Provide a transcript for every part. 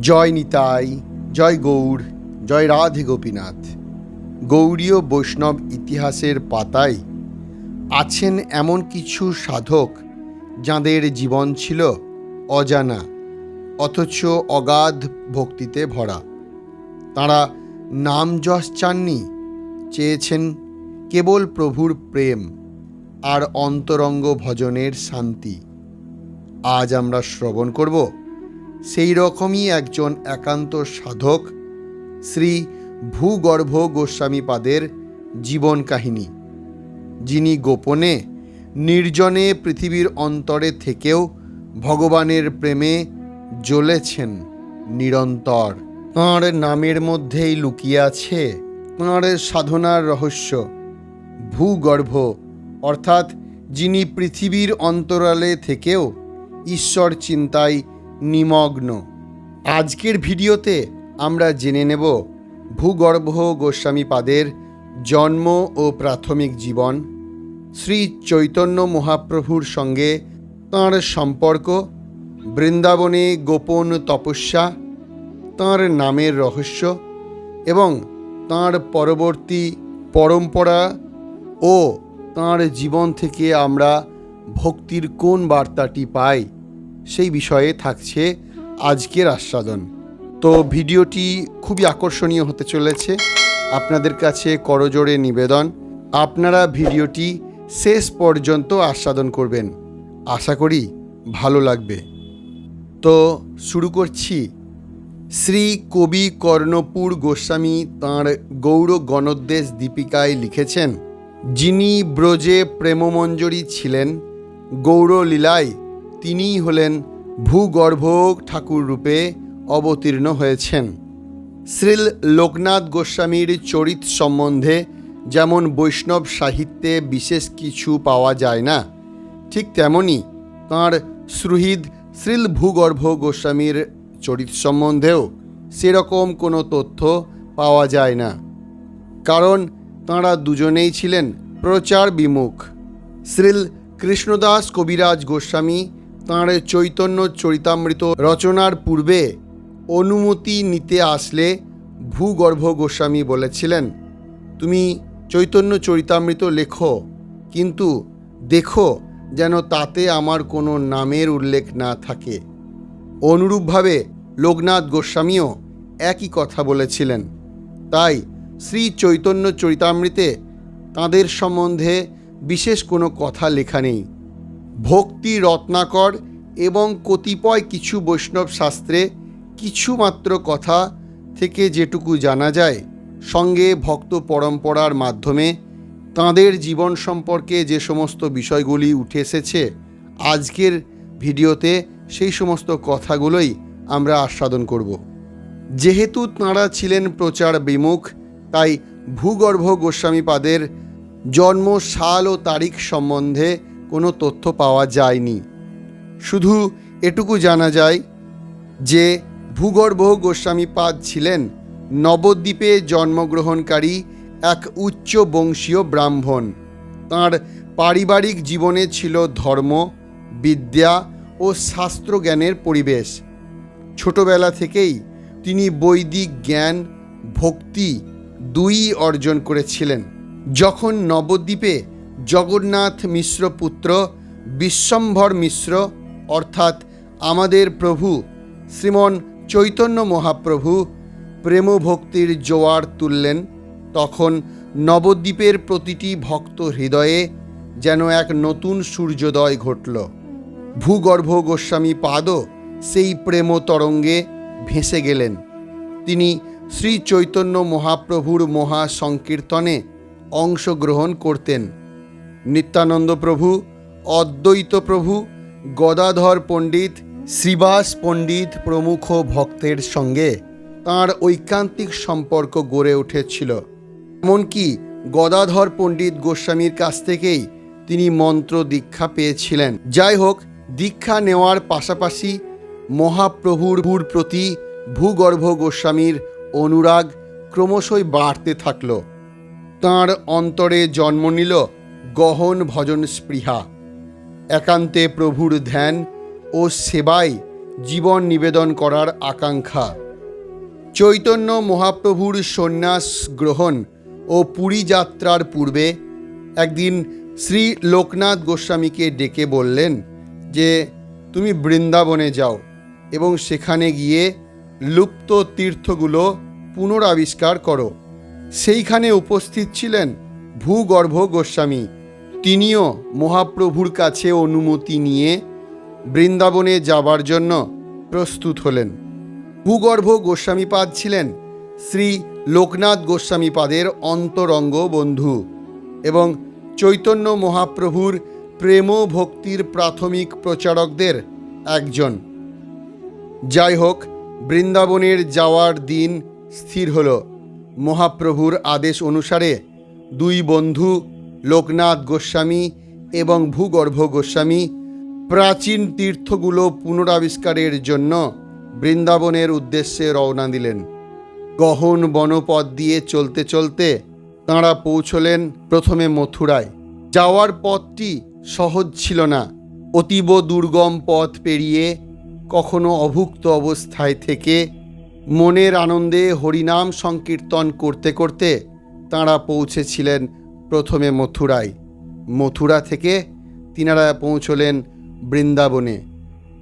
জয় নিতাই, জয় গৌর, জয় রাধে গোপীনাথ। গৌড়ীয় বৈষ্ণব ইতিহাসের পাতায় আছেন এমন কিছু সাধক যাঁদের জীবন ছিল অজানা, অথচ অগাধ ভক্তিতে ভরা। তাঁরা নাম যশ চাননি, চেয়েছেন কেবল প্রভুর প্রেম আর অন্তরঙ্গ ভজনের শান্তি। আজ আমরা শ্রবণ করব সেই রকমই একজন একান্ত সাধক, শ্রী ভূগর্ভ গোস্বামীপাদের জীবন কাহিনী, যিনি গোপনে নির্জনে পৃথিবীর অন্তরে থেকেও ভগবানের প্রেমে জ্বলেছেন নিরন্তর। তাঁর নামের মধ্যেই লুকিয়ে আছে তাঁর সাধনার রহস্য, ভূগর্ভ, অর্থাৎ যিনি পৃথিবীর অন্তরালে থেকেও ঈশ্বর চিন্তায় নিমগ্ন। আজকের ভিডিওতে আমরা জেনে নেব ভূগর্ভ গোস্বামী পাদের জন্ম ও প্রাথমিক জীবন, শ্রী চৈতন্য মহাপ্রভুর সঙ্গে তাঁর সম্পর্ক, বৃন্দাবনে গোপন তপস্যা, তাঁর নামের রহস্য এবং তাঁর পরবর্তী পরম্পরা ও তাঁর জীবন থেকে আমরা ভক্তির কোন বার্তাটি পাই সেই বিষয়ে থাকছে আজকের আস্বাদন। তো ভিডিওটি খুবই আকর্ষণীয় হতে চলেছে। আপনাদের কাছে করজোড়ে নিবেদন। আপনারা ভিডিওটি শেষ পর্যন্ত আস্বাদন করবেন। আশা করি ভালো লাগবে। তো শুরু করছি। শ্রী কবি কর্ণপুর গোস্বামী তাঁর গৌর গণোদ্দেশ দীপিকায় লিখেছেন, যিনি ব্রজে প্রেমমঞ্জরী ছিলেন, গৌরলীলায় তিনিই হলেন ভূগর্ভ ঠাকুর রূপে অবতীর্ণ হয়েছেন। শ্রীল লোকনাথ গোস্বামীর চরিত সম্বন্ধে যেমন বৈষ্ণব সাহিত্যে বিশেষ কিছু পাওয়া যায় না, ঠিক তেমনি তাঁর শ্রুহিদ শ্রীল ভূগর্ভ গোস্বামীর চরিত সম্বন্ধেও সেরকম কোনো তথ্য পাওয়া যায় না। কারণ তাঁরা দুজনেই ছিলেন প্রচার বিমুখ। শ্রীল কৃষ্ণদাস কবিরাজ গোস্বামী তাঁর চৈতন্য চরিতামৃত রচনার পূর্বে অনুমতি নিতে আসলে ভূগর্ভ গোস্বামী বলেছিলেন, তুমি চৈতন্য চরিতামৃত লেখো, কিন্তু দেখো যেন তাতে আমার কোনো নামের উল্লেখ না থাকে। অনুরূপভাবে লোকনাথ গোস্বামীও একই কথা বলেছিলেন, তাই শ্রী চৈতন্য চরিতামৃতে তাঁদের সম্বন্ধে বিশেষ কোনো কথা লেখা নেই। ভক্তি রত্নাকর এবং কতিপয় কিছু বৈষ্ণব শাস্ত্রে কিছুমাত্র কথা থেকে যেটুকু জানা যায়, সঙ্গে ভক্ত পরম্পরার মাধ্যমে তাঁদের জীবন সম্পর্কে যে সমস্ত বিষয়গুলি উঠে এসেছে আজকের ভিডিওতে সেই সমস্ত কথাগুলোই আমরা আস্বাদন করব। যেহেতু তাঁরা ছিলেন প্রচার বিমুখ, তাই ভূগর্ভ গোস্বামীপাদের জন্ম সাল ও তারিখ সম্বন্ধে কোনো তথ্য পাওয়া যায়নি। শুধু এটুকু জানা যায় যে ভূগর্ভ গোস্বামীপাদ ছিলেন নবদ্বীপে জন্মগ্রহণকারী এক উচ্চ বংশীয় ব্রাহ্মণ। তাঁর পারিবারিক জীবনে ছিল ধর্ম, বিদ্যা ও শাস্ত্রজ্ঞানের পরিবেশ। ছোটবেলা থেকেই তিনি বৈদিক জ্ঞান, ভক্তি দুই অর্জন করেছিলেন। যখন নবদ্বীপে জগন্নাথ মিশ্র পুত্র, বিশ্বম্ভর মিশ্র, অর্থাৎ আমাদের প্রভু, শ্রীমন চৈতন্য মহাপ্রভু, প্রেমভক্তির জোয়ার তুললেন, তখন নবদ্বীপের প্রতিটি ভক্ত হৃদয়ে যেন এক নতুন সূর্যোদয় ঘটল। ভূগর্ভ গোস্বামী পাদও সেই প্রেম তরঙ্গে ভেসে গেলেন। তিনি শ্রী চৈতন্য মহাপ্রভুর মহা সংকীর্তনে অংশগ্রহণ করতেন। নিত্যানন্দ প্রভু, অদ্বৈত প্রভু, গদাধর পণ্ডিত, শ্রীবাস পণ্ডিত প্রমুখ ভক্তের সঙ্গে তাঁর ঐকান্তিক সম্পর্ক গড়ে উঠেছিল। এমনকি গদাধর পণ্ডিত গোস্বামীর কাছ থেকেই তিনি মন্ত্র দীক্ষা পেয়েছিলেন। যাই হোক, দীক্ষা নেওয়ার পাশাপাশি মহাপ্রভুর প্রতি ভূগর্ভ গোস্বামীর অনুরাগ ক্রমশই বাড়তে থাকল। তাঁর অন্তরে জন্ম নিল গহন ভজন স্পৃহা। একান্তে প্রভুর ধ্যান ও সেবায় জীবন নিবেদন করার আকাঙ্ক্ষা। চৈতন্য মহাপ্রভুর সন্ন্যাস গ্রহণ ও পুরী যাত্রার পূর্বে একদিন শ্রী লোকনাথ গোস্বামীকে ডেকে বললেন যে, তুমি বৃন্দাবনে যাও এবং সেখানে গিয়ে লুপ্ত তীর্থগুলো পুনরাবিষ্কার করো। সেইখানে উপস্থিত ছিলেন ভূগর্ভ গোস্বামী। তিনিও মহাপ্রভুর কাছে অনুমতি নিয়ে বৃন্দাবনে যাবার জন্য প্রস্তুত হলেন। ভূগর্ভ গোস্বামীপাদ ছিলেন শ্রী লোকনাথ গোস্বামীপাদের অন্তরঙ্গ বন্ধু এবং চৈতন্য মহাপ্রভুর প্রেম ভক্তির প্রাথমিক প্রচারকদের একজন। যাই হোক, বৃন্দাবনের যাওয়ার দিন স্থির হল। মহাপ্রভুর আদেশ অনুসারে দুই বন্ধু লোকনাথ গোস্বামী এবং ভূগর্ভ গোস্বামী প্রাচীন তীর্থগুলো পুনরাবিষ্কারের জন্য বৃন্দাবনের উদ্দেশ্যে রওনা দিলেন। গহন বনপথ দিয়ে চলতে চলতে তাঁরা পৌঁছলেন প্রথমে মথুরায়। যাওয়ার পথটি সহজ ছিল না। অতীব দুর্গম পথ পেরিয়ে কখনো অভুক্ত অবস্থায় থেকে মনের আনন্দে হরিনাম সংকীর্তন করতে করতে তাঁরা পৌঁছেছিলেন প্রথমে মথুরায়। মথুরা থেকে তিনারা পৌঁছলেন বৃন্দাবনে।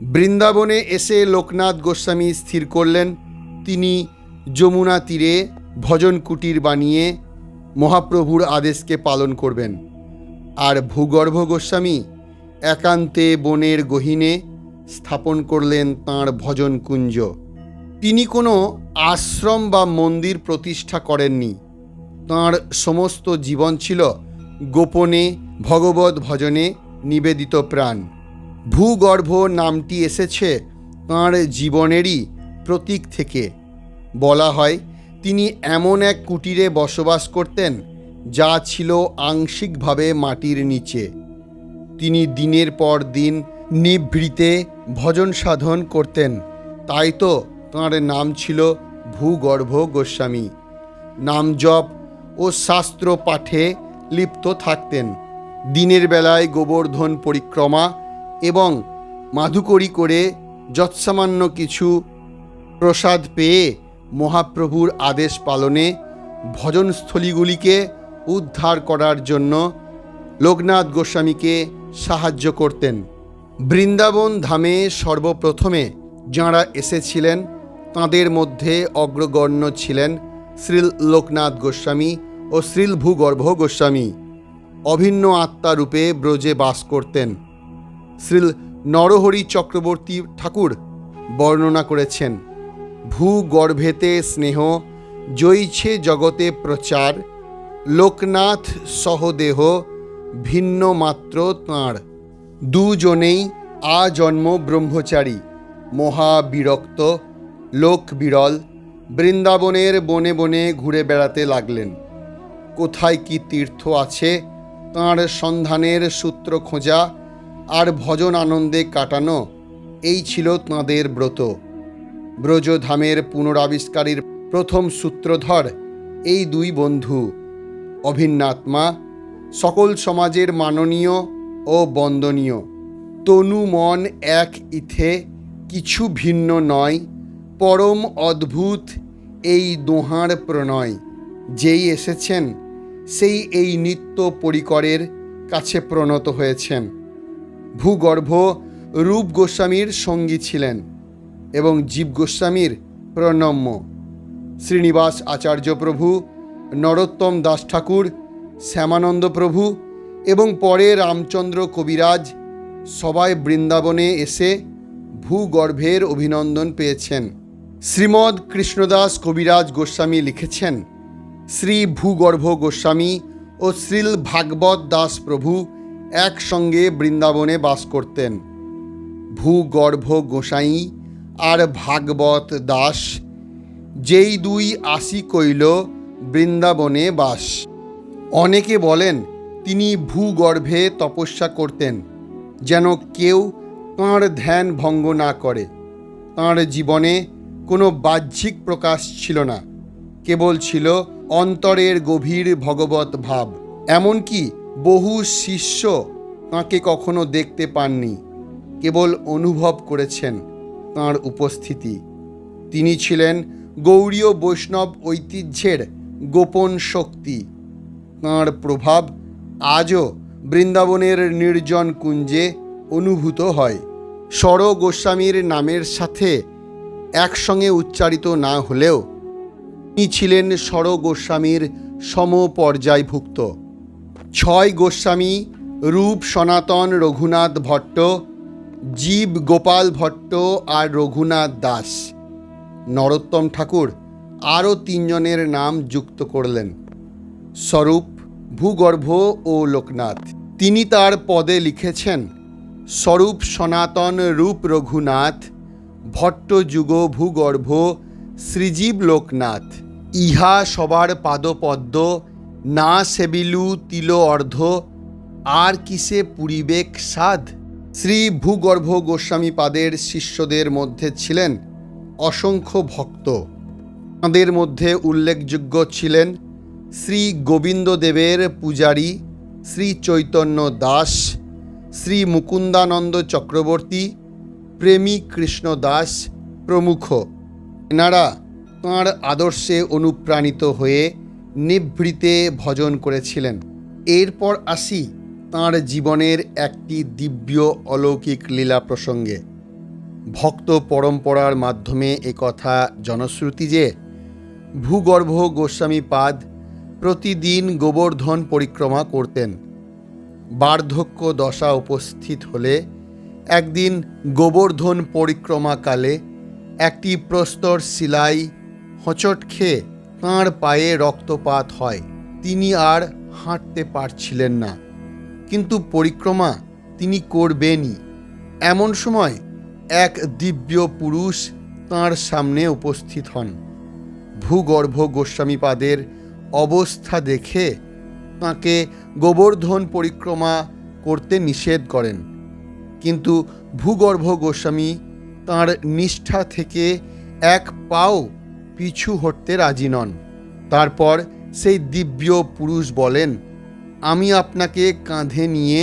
বৃন্দাবনে এসে লোকনাথ গোস্বামী স্থির করলেন। তিনি যমুনা তীরে ভজন কুটির বানিয়ে মহাপ্রভুর আদেশকে পালন করবেন। আর ভূগর্ভ গোস্বামী একান্তে বনের গহিনে স্থাপন করলেন তাঁর ভজন কুঞ্জ। তিনি কোনো আশ্রম বা মন্দির প্রতিষ্ঠা করেননি। তাঁর সমস্ত জীবন ছিল গোপনে ভগবত ভজনে নিবেদিত প্রাণ। ভূগর্ভ নামটি এসেছে তাঁর জীবনেরই প্রতীক থেকে। বলা হয়, তিনি এমন এক কুটিরে বসবাস করতেন যা ছিল আংশিকভাবে মাটির নিচে। তিনি দিনের পর দিন নিভৃতে ভজন সাধন করতেন, তাই তো তাঁর নাম ছিল ভূগর্ভ গোস্বামী। নাম জপ ও শাস্ত্র পাঠে লিপ্ত থাকতেন। দিনের বেলায় গোবর্ধন পরিক্রমা এবং মাধুকরী করে যৎসামান্য কিছু প্রসাদ পেয়ে মহাপ্রভুর আদেশ পালনে ভজনস্থলীগুলিকে উদ্ধার করার জন্য লোকনাথ গোস্বামীকে সাহায্য করতেন। বৃন্দাবন ধামে সর্বপ্রথমে যাঁরা এসেছিলেন, তাঁদের মধ্যে অগ্রগণ্য ছিলেন শ্রীল লোকনাথ গোস্বামী ও শ্রীল ভূগর্ভ গোস্বামী। অভিন্ন আত্মারূপে ব্রজে বাস করতেন। শ্রীল নরহরি চক্রবর্তী ঠাকুর বর্ণনা করেছেন, ভূগর্ভেতে স্নেহ জয়ছে জগতে প্রচার, লোকনাথ সহদেহ, ভিন্ন মাত্র তাঁর। দুজনেই আজন্ম ব্রহ্মচারী, মহাবিরক্ত লোক বিরল বৃন্দাবনের বনে বনে ঘুরে বেড়াতে লাগলেন। কোথায় কি তীর্থ আছে, তাঁর সন্ধানের সূত্র খোঁজা আর ভজন আনন্দে কাটানো, এই ছিল তাঁদের ব্রত। ব্রজধামের পুনরাবিষ্কারীর প্রথম সূত্রধর এই দুই বন্ধু, অভিন্নাত্মা, সকল সমাজের মাননীয় ও বন্দনীয়। তনু মন এক ইথে, কিছু ভিন্ন নয়, পরম অদ্ভুত এই দোহার প্রণয়, যেই এসেছেন, সেই এই নিত্য পরিকরের কাছে প্রণত হয়েছেন। ভূগর্ভ রূপ গোস্বামীর সঙ্গী ছিলেন এবং জীব গোস্বামীর প্রণম্য। শ্রীনিবাস আচার্য প্রভু, নরোত্তম দাস ঠাকুর, শ্যামানন্দ প্রভু এবং পরে রামচন্দ্র কবিরাজ সবাই বৃন্দাবনে এসে ভূগর্ভের অভিনন্দন পেয়েছেন। শ্রীমৎ কৃষ্ণদাস কবিরাজ গোস্বামী লিখেছেন, শ্রী ভূগর্ভ গোস্বামী ও শ্রীল ভাগবত দাস প্রভু একসঙ্গে বৃন্দাবনে বাস করতেন। ভূগর্ভ গোসাই আর ভাগবত দাস, যেই দুই আসি কইল বৃন্দাবনে বাস। অনেকে বলেন, তিনি ভূগর্ভে তপস্যা করতেন, যেন কেউ তাঁর ধ্যান ভঙ্গ না করে। তাঁর জীবনে কোনো বাহ্যিক প্রকাশ ছিল না। কেবল ছিল অন্তরের গভীর ভগবত ভাব। এমনকি বহু শিষ্য তাঁকে কখনো দেখতে পাননি। কেবল অনুভব করেছেন তাঁর উপস্থিতি। তিনি ছিলেন গৌরীয় বৈষ্ণব ঐতিহ্যের গোপন শক্তি। তাঁর প্রভাব আজও বৃন্দাবনের নির্জন কুঞ্জে অনুভূত হয়। স্বর গোস্বামীর নামের সাথে একসঙ্গে উচ্চারিত না হলেও তিনি ছিলেন স্বর গোস্বামীর সমপর্যায়ভুক্ত। ছয় গোস্বামী, রূপ সনাতন রঘুনাথ ভট্ট, জীব গোপাল ভট্ট আর রঘুনাথ দাস। নরোত্তম ঠাকুর আরও তিনজনের নাম যুক্ত করলেন। স্বরূপ, ভূগর্ভ ও লোকনাথ। তিনি তার পদে লিখেছেন, স্বরূপ সনাতন রূপ রঘুনাথ ভট্টযুগ ভূগর্ভ শ্রীজীব লোকনাথ। ইহা সবার পাদপদ্ম, না সেবিলু তিল অর্ধ, আর কিসে পুরিবেক সাধ? শ্রী ভূগর্ভ গোস্বামী পাদের শিষ্যদের মধ্যে ছিলেন অসংখ্য ভক্ত। তাঁদের মধ্যে উল্লেখযোগ্য ছিলেন শ্রী গোবিন্দদেবের পূজারী শ্রী চৈতন্য দাস, শ্রী মুকুন্দানন্দ চক্রবর্তী প্রেমী কৃষ্ণ দাস প্রমুখ। এনারা তাঁর আদর্শে অনুপ্রাণিত হয়ে নিভৃতে ভজন করেছিলেন। এরপর আসি তাঁর জীবনের একটি দিব্য অলৌকিক লীলা প্রসঙ্গে। ভক্ত পরম্পরার মাধ্যমে একথা জনশ্রুতি যে, ভূগর্ভ গোস্বামী পাদ প্রতিদিন গোবর্ধন পরিক্রমা করতেন। বার্ধক্য দশা উপস্থিত হলে একদিন গোবর্ধন পরিক্রমাকালে একটি প্রস্তর শিলাই হোঁচট খেয়ে তাঁর পায়ে রক্তপাত হয়। তিনি আর হাঁটতে পারছিলেন না। কিন্তু পরিক্রমা তিনি করবেনই। এমন সময় এক দিব্য পুরুষ তাঁর সামনে উপস্থিত হন। ভূগর্ভ গোস্বামীপাদের অবস্থা দেখে তাঁকে গোবর্ধন পরিক্রমা করতে নিষেধ করেন। কিন্তু ভূগর্ভ গোস্বামী তাঁর নিষ্ঠা থেকে এক পাও পিছু হটতে রাজি নন। তারপর সেই দিব্য পুরুষ বলেন, আমি আপনাকে কাঁধে নিয়ে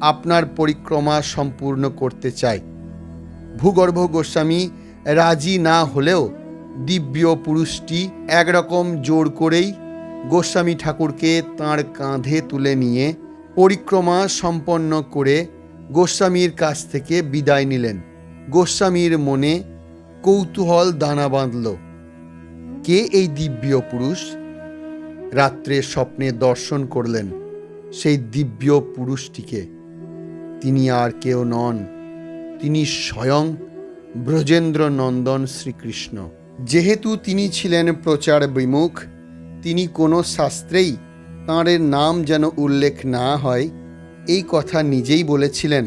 আপনার পরিক্রমা সম্পূর্ণ করতে চাই। ভূগর্ভ গোস্বামী রাজি না হলেও দিব্য পুরুষটি একরকম জোর করেই গোস্বামী ঠাকুরকে তাঁর কাঁধে তুলে নিয়ে পরিক্রমা সম্পন্ন করে গোস্বামীর কাছ থেকে বিদায় নিলেন। গোস্বামীর মনে কৌতূহল দানা বাঁধল। কে এই দিব্য পুরুষ? রাত্রে স্বপ্নে দর্শন করলেন সেই দিব্য পুরুষটিকে। তিনি আর কেউ নন। তিনি স্বয়ং ব্রজেন্দ্র নন্দন শ্রীকৃষ্ণ। যেহেতু তিনি ছিলেন প্রচার বিমুখ, তিনি কোনো শাস্ত্রেই তাঁর নাম যেন উল্লেখ না হয় এই কথা নিজেই বলেছিলেন।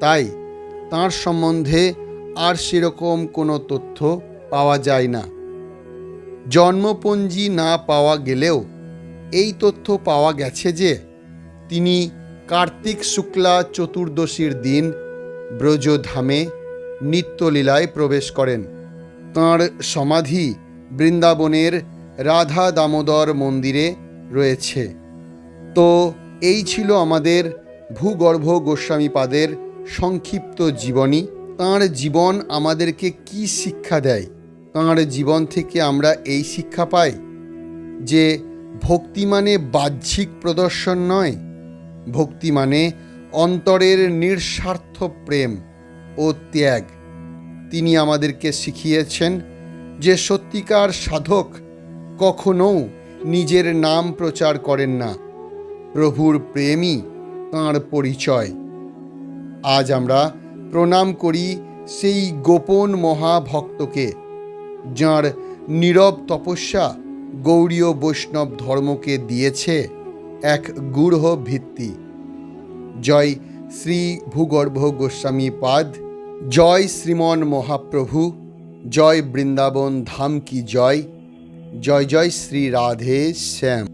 তাই তাঁর সম্বন্ধে আর সেরকম কোনো তথ্য পাওয়া যায় না। জন্মপঞ্জি না পাওয়া গেলেও এই তথ্য পাওয়া গেছে যে তিনি কার্তিক শুক্লা চতুর্দশীর দিন ব্রজধামে নিত্যলীলায় প্রবেশ করেন। তাঁর সমাধি বৃন্দাবনের রাধা দামোদর মন্দিরে রয়েছে। তো এই ছিল আমাদের ভূগর্ভ গোস্বামীপাদের সংক্ষিপ্ত জীবনী। তাঁর জীবন আমাদেরকে কি শিক্ষা দেয়? তাঁর জীবন থেকে আমরা এই শিক্ষা পাই যে ভক্তি মানে বাহ্যিক প্রদর্শন নয়। ভক্তি মানে অন্তরের নিঃস্বার্থ প্রেম ও ত্যাগ। তিনি আমাদেরকে শিখিয়েছেন যে সত্যিকার সাধক কখনও নিজের নাম প্রচার করেন না। প্রভুর প্রেমই তাঁর পরিচয়। আজ আমরা প্রণাম করি সেই গোপন মহাভক্তকে, যাঁর নীরব তপস্যা গৌড়ীয় বৈষ্ণব ধর্মকে দিয়েছে এক গূঢ় ভিত্তি। জয় শ্রী ভূগর্ভ গোস্বামী পাদ, জয় শ্রীমন মহাপ্রভু, জয় বৃন্দাবন ধাম কি জয় জয় জয় শ্রী রাধে শ্যাম।